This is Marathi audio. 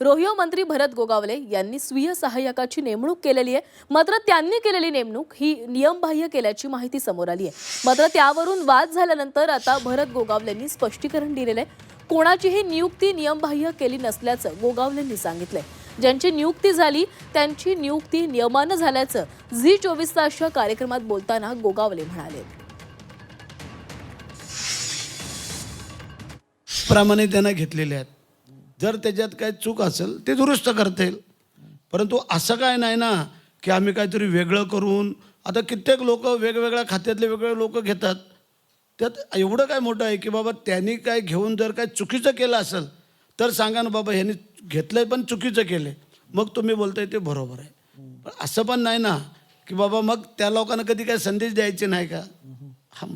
रोहिओ मंत्री भरत गोगावले यांनी स्वीय सहाय्यकाची नेमणूक केलेली आहे. मात्र त्यांनी केलेली नेमणूक ही नियमबाह्य केल्याची माहिती समोर आली आहे. मात्र त्यावरून वाद झाल्यानंतर आता भरत गोगावलेंनी स्पष्टीकरण दिलेलं आहे. कोणाचीही नियुक्ती नियमबाह्य केली नसल्याचं गोगावलेंनी सांगितलंय. ज्यांची नियुक्ती झाली त्यांची नियुक्ती नियमानं झाल्याचं झी चोवीस तासच्या कार्यक्रमात बोलताना गोगावले म्हणाले. प्रामाणिक त्यांना घेतलेले आहेत. जर त्याच्यात काही चूक असेल ते दुरुस्त करता येईल. परंतु असं काय नाही ना की आम्ही काहीतरी वेगळं करून आता कित्येक लोक वेगवेगळ्या खात्यातले वेगवेगळे लोक घेतात. त्यात एवढं काय मोठं आहे की बाबा त्यांनी काय घेऊन जर काय चुकीचं केलं असेल तर सांगा ना बाबा ह्यांनी आहे पण चुकीचं केलं मग तुम्ही बोलताय ते बरोबर आहे. पण असं पण नाही ना की बाबा मग त्या लोकांना कधी काय संदेश द्यायचे नाही का? हा